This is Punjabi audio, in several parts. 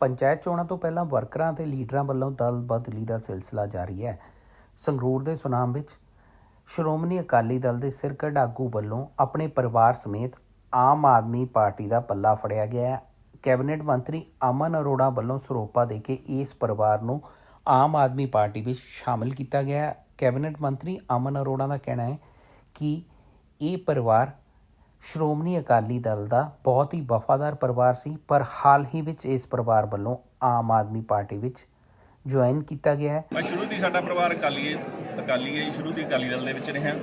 ਪੰਚਾਇਤ ਚੋਣਾਂ ਤੋਂ ਪਹਿਲਾਂ ਵਰਕਰਾਂ ਤੇ ਲੀਡਰਾਂ ਵੱਲੋਂ ਦਲ ਬਦਲੀ ਦਾ ਸਿਲਸਿਲਾ ਜਾਰੀ ਹੈ। ਸੰਗਰੂਰ ਦੇ ਸੁਨਾਮ ਵਿੱਚ ਸ਼੍ਰੋਮਣੀ ਅਕਾਲੀ ਦਲ ਦੇ ਸਿਰਕੜ ਆਗੂ ਵੱਲੋਂ ਆਪਣੇ ਪਰਿਵਾਰ ਸਮੇਤ ਆਮ ਆਦਮੀ ਪਾਰਟੀ ਦਾ ਪੱਲਾ ਫੜਿਆ ਗਿਆ ਹੈ। ਕੈਬਨਿਟ ਮੰਤਰੀ ਅਮਨ ਅਰੋੜਾ ਵੱਲੋਂ ਸਰੋਪਾ ਦੇ ਕੇ ਇਸ ਪਰਿਵਾਰ ਨੂੰ ਆਮ ਆਦਮੀ ਪਾਰਟੀ ਵਿੱਚ ਸ਼ਾਮਿਲ ਕੀਤਾ ਗਿਆ ਹੈ। ਕੈਬਨਿਟ ਮੰਤਰੀ ਅਮਨ ਅਰੋੜਾ ਦਾ ਕਹਿਣਾ ਹੈ ਕਿ ਇਹ ਪਰਿਵਾਰ ਸ਼੍ਰੋਮਣੀ ਅਕਾਲੀ ਦਲ ਦਾ ਬਹੁਤ ਹੀ ਵਫਾਦਾਰ ਪਰਿਵਾਰ ਸੀ, ਪਰ ਹਾਲ ਹੀ ਵਿੱਚ ਇਸ ਪਰਿਵਾਰ ਵੱਲੋਂ ਆਮ ਆਦਮੀ ਪਾਰਟੀ ਵਿੱਚ ਜੁਆਇਨ ਕੀਤਾ ਗਿਆ ਹੈ। ਮੈਂ ਸ਼ੁਰੂ ਦੀ ਸਾਡਾ ਪਰਿਵਾਰ ਅਕਾਲੀ ਹੈ ਅਕਾਲੀ ਹੈ, ਸ਼ੁਰੂ ਦੀ ਅਕਾਲੀ ਦਲ ਦੇ ਵਿੱਚ ਰਿਹਾ।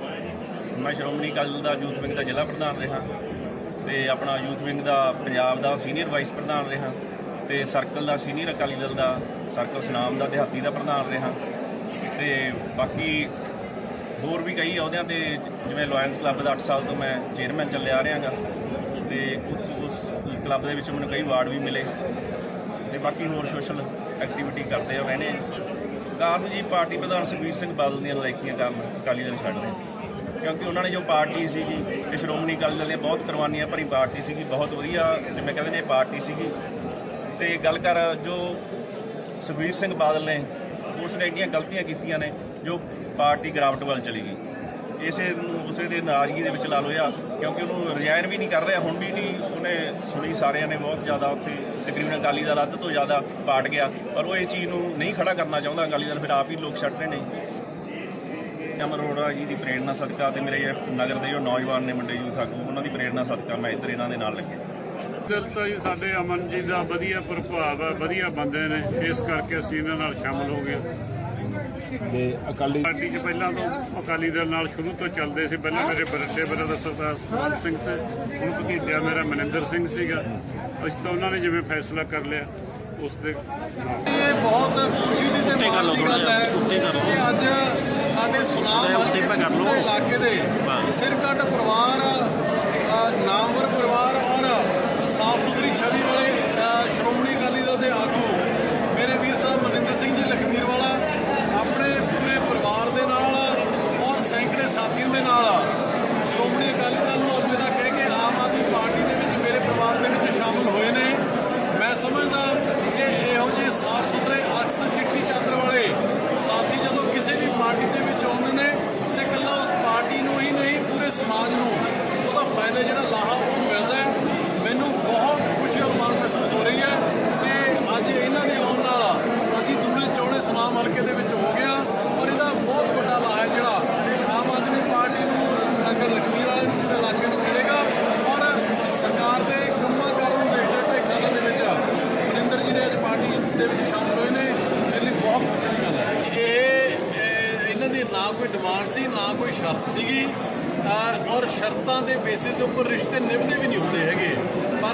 ਮੈਂ ਸ਼੍ਰੋਮਣੀ ਅਕਾਲੀ ਦਲ ਦਾ ਯੂਥ ਵਿੰਗ ਦਾ ਜ਼ਿਲ੍ਹਾ ਪ੍ਰਧਾਨ ਰਿਹਾ ਤੇ ਆਪਣਾ ਯੂਥ ਵਿੰਗ ਦਾ ਪੰਜਾਬ ਦਾ ਸੀਨੀਅਰ ਵਾਈਸ ਪ੍ਰਧਾਨ ਰਿਹਾ ਤੇ ਸਰਕਲ ਦਾ ਸੀਨੀਅਰ ਅਕਾਲੀ ਦਲ ਦਾ, ਸਰਕਲ ਸੁਨਾਮ ਦਾ ਦਿਹਾਤੀ ਦਾ ਪ੍ਰਧਾਨ ਰਿਹਾ ਤੇ ਬਾਕੀ ਹੋਰ ਵੀ ਕਈ ਅਹੁਦਿਆਂ ਤੇ ਜਿਵੇਂ ਲਾਇਨਸ ਕਲੱਬ ਦਾ 8 ਸਾਲ ਤੋਂ ਮੈਂ ਚੇਅਰਮੈਨ ਚੱਲਿਆ ਆ ਰਿਹਾਗਾ ਤੇ ਉੱਥੋਂ ਉਸ ਕਲੱਬ ਦੇ ਵਿੱਚ ਮੈਨੂੰ ਕਈ ਵਾਰਡ ਵੀ ਮਿਲੇ ਤੇ ਬਾਕੀ ਹੋਰ ਸੋਸ਼ਲ ਐਕਟੀਵਿਟੀ ਕਰਦੇ ਆ ਮੈਨੇ ਕਾਰਨ ਜੀ ਪਾਰਟੀ ਪ੍ਰਧਾਨ ਸੁਖਬੀਰ ਸਿੰਘ ਬਾਦਲ ਦੀਆਂ ਲਾਇਕੀਆਂ ਕੰਮ ਅਕਾਲੀ ਦਲ ਛੱਡ ਰਹੇ। ਕਿਉਂਕਿ ਉਹਨਾਂ ਨੇ ਜੋ ਪਾਰਟੀ ਸੀਗੀ ਤੇ ਸ਼੍ਰੋਮਣੀ ਅਕਾਲੀ ਦਲ ਨੇ ਬਹੁਤ ਕੁਰਬਾਨੀਆਂ ਭਰੀ ਪਾਰਟੀ ਸੀਗੀ, ਬਹੁਤ ਵਧੀਆ ਜਿਵੇਂ ਕਹਿੰਦੇ ਨੇ ਪਾਰਟੀ ਸੀਗੀ। ਤੇ ਗੱਲ ਕਰ ਜੋ ਸੁਖਬੀਰ ਸਿੰਘ ਬਾਦਲ ਨੇ ਉਸ ਨੇ ਇੰਨੀਆਂ ਗਲਤੀਆਂ ਕੀਤੀਆਂ ਨੇ ਜੋ ਪਾਰਟੀ ਗਰਾਵਟ ਵੱਲ ਚਲੀ ਗਈ। ਇਸੇ ਨੂੰ ਉਸੇ ਦੇ ਨਾਰਾਜ਼ਗੀ ਦੇ ਵਿੱਚ ਲਾ ਲਓ ਕਿਉਂਕਿ ਉਹਨੂੰ ਰਿਜਾਇਨ ਵੀ ਨਹੀਂ ਕਰ ਰਿਹਾ, ਹੁਣ ਵੀ ਨਹੀਂ ਉਹਨੇ ਸੁਣੀ ਸਾਰਿਆਂ ਨੇ ਬਹੁਤ ਜ਼ਿਆਦਾ ਉੱਥੇ ਤਕਰੀਬਨ ਅਕਾਲੀ ਦਲ ਅੱਧ ਤੋਂ ਜ਼ਿਆਦਾ ਪਾਟ ਗਿਆ। ਪਰ ਉਹ ਇਹ ਚੀਜ਼ ਨੂੰ ਨਹੀਂ ਖੜਾ ਕਰਨਾ ਚਾਹੁੰਦਾ, ਅਕਾਲੀ ਦਲ ਫਿਰ ਆਪ ਹੀ ਲੋਕ ਛੱਡ ਰਹੇ ਨੇ। ਅਮਰ ਅਰੋੜਾ ਜੀ ਦੀ ਪ੍ਰੇਰਣਾ ਸਦਕਾ ਤੇ ਮੇਰੇ ਇਹ ਨਗਰ ਦੇ ਜੋ ਨੌਜਵਾਨ ਨੇ, ਮੁੰਡੇ ਯੂਥ ਆਗੂ ਉਹਨਾਂ ਦੀ ਪ੍ਰੇਰਣਾ ਸਦਕਾ, ਮੈਂ ਇੱਧਰ ਇਹਨਾਂ ਦੇ ਨਾਲ ਲੱਗਿਆ। ਦਿਲ ਤੋਂ ਹੀ ਸਾਡੇ ਅਮਨ ਜੀ ਦਾ ਵਧੀਆ ਪ੍ਰਭਾਵ ਹੈ ਵਧੀਆ ਬੰਦੇ ਨੇ। ਇਸ ਕਰਕੇ ਅਸੀਂ ਇਹਨਾਂ ਨਾਲ ਸ਼ਾਮਲ ਹੋ ਗਏ ਤੇ ਅਕਾਲੀ ਪਾਰਟੀ 'ਚ ਪਹਿਲਾਂ ਤੋਂ ਅਕਾਲੀ ਦਲ ਨਾਲ ਸ਼ੁਰੂ ਤੋਂ ਚੱਲਦੇ ਸੀ। ਪਹਿਲਾਂ ਮੇਰੇ ਬਰੱਡੇ ਬਰਦਰ ਸਰਦਾਰ ਸਤਪਾਲ ਸਿੰਘ ਤੇ ਹੁਣ ਭਤੀਜਾ ਮੇਰਾ ਮਨਿੰਦਰ ਸਿੰਘ ਸੀਗਾ। ਅਸੀਂ ਤਾਂ ਉਹਨਾਂ ਨੇ ਜਿਵੇਂ ਫੈਸਲਾ ਕਰ ਲਿਆ ਉਸ ਦੇ ਇਹ ਬਹੁਤ ਖੁਸ਼ੀ ਦੀ ਤੇ ਮਾਣ ਦੀ ਗੱਲ ਹੈ ਕਿ ਅੱਜ ਸਾਡੇ ਸੁਨਾਮ ਹਲਕੇ ਦੇ ਇਲਾਕੇ ਦੇ ਸਿਰਕੱਢ ਪਰਿਵਾਰ ਅ, ਨਾਮਵਰ ਪਰਿਵਾਰ ਔਰ ਸਾਫ਼ ਸੁਥਰੀ ਛਵੀ ਵਾਲੇ ਸ਼੍ਰੋਮਣੀ ਅਕਾਲੀ ਦਲ ਦੇ ਆਗੂ ਮੇਰੇ ਵੀਰ ਸਾਹਿਬ ਮਨਿੰਦਰ ਸਿੰਘ ਜੀ ਲਖਮੀਰ ਵਾਲਾ, ਆਪਣੇ ਪੂਰੇ ਪਰਿਵਾਰ ਦੇ ਨਾਲ ਔਰ ਸੈਂਕੜੇ ਸਾਥੀਆਂ ਦੇ ਨਾਲ ਸ਼੍ਰੋਮਣੀ ਅਕਾਲੀ ਦਲ ਨੂੰ ਅਲਵਿਦਾ ਕਹਿ ਕੇ ਆਮ ਆਦਮੀ ਪਾਰਟੀ ਦੇ ਵਿੱਚ, ਮੇਰੇ ਪਰਿਵਾਰ ਦੇ ਵਿੱਚ ਸ਼ਾਮਲ ਹੋਏ ਨੇ। ਮੈਂ ਸਮਝਦਾ ਕਿ ਇਹੋ ਜਿਹੇ ਸਾਫ਼ ਸੁਥਰੇ ਅਕਸਰ ਚਿੱਟੀ ਚਾਦਰ ਵਾਲੇ ਸਾਥੀ ਜਦੋਂ ਕਿਸੇ ਵੀ ਪਾਰਟੀ ਦੇ ਵਿੱਚ ਆਉਂਦੇ ਨੇ ਤੇ ਇਕੱਲਾ ਉਸ ਪਾਰਟੀ ਨੂੰ ਹੀ ਨਹੀਂ ਪੂਰੇ ਸਮਾਜ ਨੂੰ ਉਹਦਾ ਫਾਇਦਾ ਜਿਹੜਾ ਲਾਹਾ ਉਹ ਮਿਲਦਾ ਹੈ ਮੈਨੂੰ ਬਹੁਤ ਖੁਸ਼ੀ ਔਰ ਮਾਣ ਮਹਿਸੂਸ ਹੋ ਰਹੀ ਹੈ ਤੇ ਅੱਜ ਇਹਨਾਂ ਦੇ ਆਉਣ ਨਾਲ ਅਸੀਂ ਦੁਗਲੇ ਚੌੜੇ ਸੁਨਾਮ ਹਲਕੇ ਦੇ ਵਿੱਚ ਹੋ ਗਿਆ ਔਰ ਇਹਦਾ ਬਹੁਤ ਵੱਡਾ ਲਾਹਾ ਹੈ ਜਿਹੜਾ ਆਮ ਆਦਮੀ ਪਾਰਟੀ ਨੂੰ ਨਗਰ ਲਖਮੀਰ ਵਾਲੇ ਨੂੰ ਪੂਰੇ ਇਲਾਕੇ ਨੂੰ ਮਿਲੇਗਾ ਔਰ ਸਰਕਾਰ ਦੇ ਕੰਮਾਂ ਕਾਰਾਂ ਨੂੰ ਦੇਖਦੇ ਢਾਈ ਸਾਲਾਂ ਦੇ ਵਿੱਚ ਮਨਿੰਦਰ ਜੀ ਨੇ ਅੱਜ ਪਾਰਟੀ ਦੇ ਵਿੱਚ ਸ਼ਾਮਲ ਹੋਏ ਨੇ, ਮੇਰੇ ਲਈ ਬਹੁਤ ਖੁਸ਼ੀ ਦੀ ਗੱਲ ਹੈ। ਇਹ ਇਹਨਾਂ ਦੀ ਨਾ ਕੋਈ ਡਿਮਾਂਡ ਸੀ, ਨਾ ਕੋਈ ਸ਼ਰਤ ਸੀਗੀ ਔਰ ਸ਼ਰਤਾਂ ਦੇ ਬੇਸਿਸ ਦੇ ਉੱਪਰ ਰਿਸ਼ਤੇ ਨਿਭਦੇ ਵੀ ਨਹੀਂ ਹੁੰਦੇ ਹੈਗੇ। ਪਰ